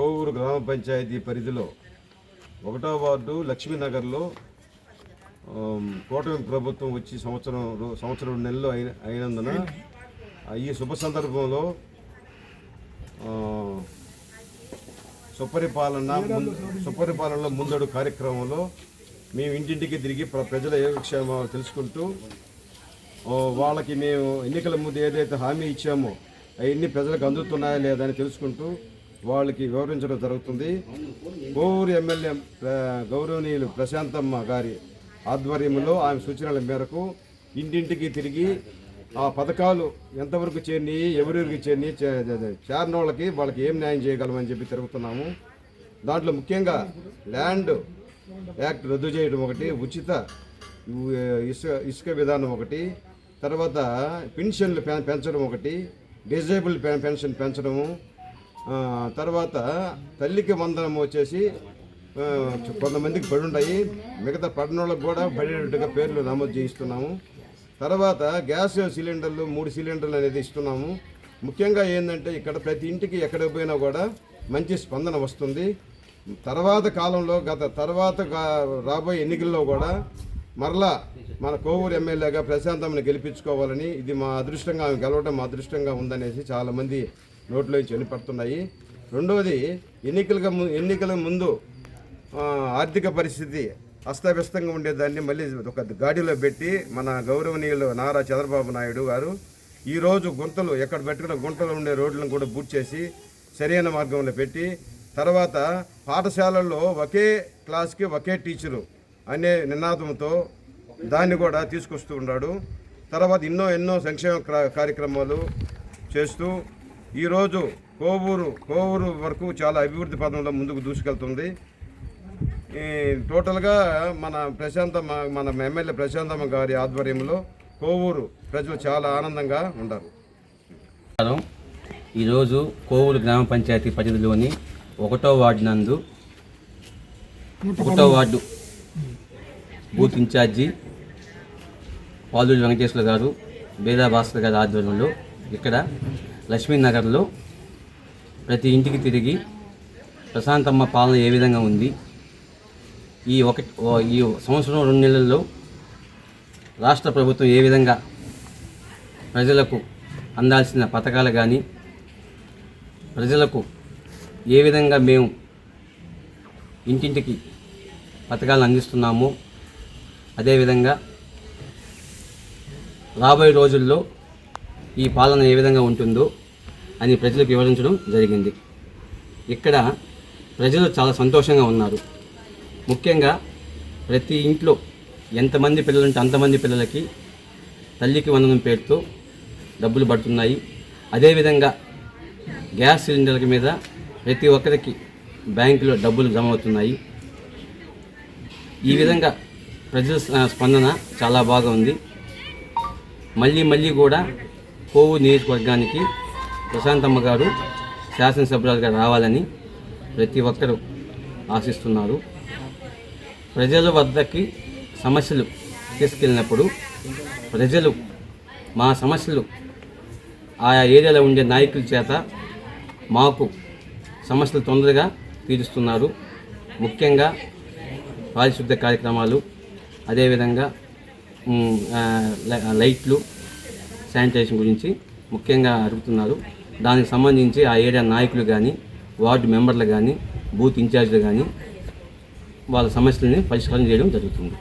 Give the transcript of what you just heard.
కోవూరు గ్రామ పంచాయతీ పరిధిలో ఒకటో వార్డు లక్ష్మీనగర్లో కూటమి ప్రభుత్వం వచ్చి సంవత్సరం సంవత్సరం నెలలు అయిన అయినందున ఈ శుభ సందర్భంలో సుపరిపాలన సుపరిపాలనలో ముందడు కార్యక్రమంలో మేము ఇంటింటికి తిరిగి ప్ర- ప్రజల యోగక్షేమాలు తెలుసుకుంటూ వాళ్ళకి మేము ఎన్నికల ముందు ఏదైతే హామీ ఇచ్చామో అవన్నీ ప్రజలకు అందుతున్నాయా లేదా అని తెలుసుకుంటూ వాళ్ళకి వివరించడం జరుగుతుంది. కోవూరు ఎమ్మెల్యే గౌరవనీయులు ప్రశాంతమ్మ గారి ఆధ్వర్యంలో ఆమె సూచనల మేరకు ఇంటింటికి తిరిగి ఆ పథకాలు ఎంతవరకు చేరినాయి ఎవరెవరికి చేరినాయి చే- చేరిన వాళ్ళకి వాళ్ళకి ఏం న్యాయం చేయగలమని చెప్పి తిరుగుతున్నాము. దాంట్లో ముఖ్యంగా ల్యాండ్ యాక్ట్ రద్దు చేయడం ఒకటి ఉచిత ఇసుక ఇసుక విధానం ఒకటి తర్వాత పెన్షన్లు పెంచడం ఒకటి డిజేబుల్ పెన్షన్ పెంచడము తర్వాత తల్లికి వందనం వచ్చేసి కొంతమందికి పడి ఉంటాయి మిగతా పడిన కూడా పడేటట్టుగా పేర్లు నమోదు చేయిస్తున్నాము. తర్వాత గ్యాస్ సిలిండర్లు మూడు సిలిండర్లు అనేది ఇస్తున్నాము. ముఖ్యంగా ఏంటంటే ఇక్కడ ప్రతి ఇంటికి ఎక్కడ పోయినా కూడా మంచి స్పందన వస్తుంది. తర్వాత కాలంలో గత తర్వాత రాబోయే ఎన్నికల్లో కూడా మరలా మన కోవూరు ఎమ్మెల్యేగా ప్రశాంతమ్మని గెలిపించుకోవాలని ఇది మా అదృష్టంగా ఆమె గెలవడం మా అదృష్టంగా ఉందనేసి చాలామంది నోట్లోంచి చనిపడుతున్నాయి రెండవది ఎన్నికలకు ము- ఎన్నికల ముందు ఆర్థిక పరిస్థితి అస్తవ్యస్తంగా ఉండేదాన్ని మళ్ళీ ఒక గాడిలో పెట్టి మన గౌరవనీయులు నారా చంద్రబాబు నాయుడు గారు ఈరోజు గుంతలు ఎక్కడ పెట్టుకున్న గుంటలు ఉండే రోడ్లను కూడా బూట్ చేసి సరైన మార్గంలో పెట్టి తర్వాత పాఠశాలల్లో ఒకే క్లాస్కి ఒకే టీచరు అనే నినాదంతో దాన్ని కూడా తీసుకొస్తూ ఉన్నాడు. తర్వాత ఎన్నో ఎన్నో సంక్షేమ కార్యక్రమాలు చేస్తూ ఈరోజు కోవూరు కోవూరు వరకు చాలా అభివృద్ధి పదంలో ముందుకు దూసుకెళ్తుంది. ఈ టోటల్గా మన ప్రశాంతమ్మ మన ఎమ్మెల్యే ప్రశాంతమ్మ గారి ఆధ్వర్యంలో కోవూరు ప్రజలు చాలా ఆనందంగా ఉన్నారు ఈరోజు కోవూరు గ్రామ పంచాయతీ పరిధిలోని ఒకటో వార్డు నందు ఒకటో ward booth in-charge Paluri Venkateswara గారు బేదా భాస్కర్ గారి ఆధ్వర్యంలో ఇక్కడ లక్ష్మీనగర్లో ప్రతి ఇంటికి తిరిగి ప్రశాంతమ్మ పాలన ఏ విధంగా ఉంది? ఈ ఒక ఈ సంవత్సరం రెండు నెలల్లో రాష్ట్ర ప్రభుత్వం ఏ విధంగా ప్రజలకు అందాల్సిన పథకాలు కానీ ప్రజలకు ఏ విధంగా మేము ఇంటింటికి పథకాలను అందిస్తున్నామో అదేవిధంగా రాబోయే రోజుల్లో ఈ పాలన ఏ విధంగా ఉంటుందో అని ప్రజలకు వివరించడం జరిగింది. ఇక్కడ ప్రజలు చాలా సంతోషంగా ఉన్నారు. ముఖ్యంగా ప్రతి ఇంట్లో ఎంతమంది పిల్లలు ఉంటే అంతమంది పిల్లలకి తల్లికి వందనం పేరుతో డబ్బులు పడుతున్నాయి. అదేవిధంగా గ్యాస్ సిలిండర్ల మీద ప్రతి ఒక్కరికి బ్యాంకులో డబ్బులు జమ అవుతున్నాయి. ఈ విధంగా ప్రజల స్పందన చాలా బాగా ఉంది మళ్ళీ మళ్ళీ కూడా కోవు నియోజకవర్గానికి ప్రశాంతమ్మ గారు శాసనసభ్యులుగా రావాలని ప్రతి ఒక్కరూ ఆశిస్తున్నారు. ప్రజల వద్దకి సమస్యలు తీసుకెళ్ళినప్పుడు ప్రజలు మా సమస్యలు ఆయా ఏరియాలో ఉండే నాయకుల చేత మాకు సమస్యలు తొందరగా తీరుస్తున్నారు. ముఖ్యంగా పారిశుద్ధ కార్యక్రమాలు అదేవిధంగా లైట్లు శానిటైజేషన్ గురించి ముఖ్యంగా అడుగుతున్నారు. దానికి సంబంధించి ఆ ఏరియా నాయకులు కానీ వార్డు మెంబర్లు కానీ బూత్ ఇన్ఛార్జీలు కానీ వాళ్ళ సమస్యలని పరిష్కారం చేయడం జరుగుతుంది.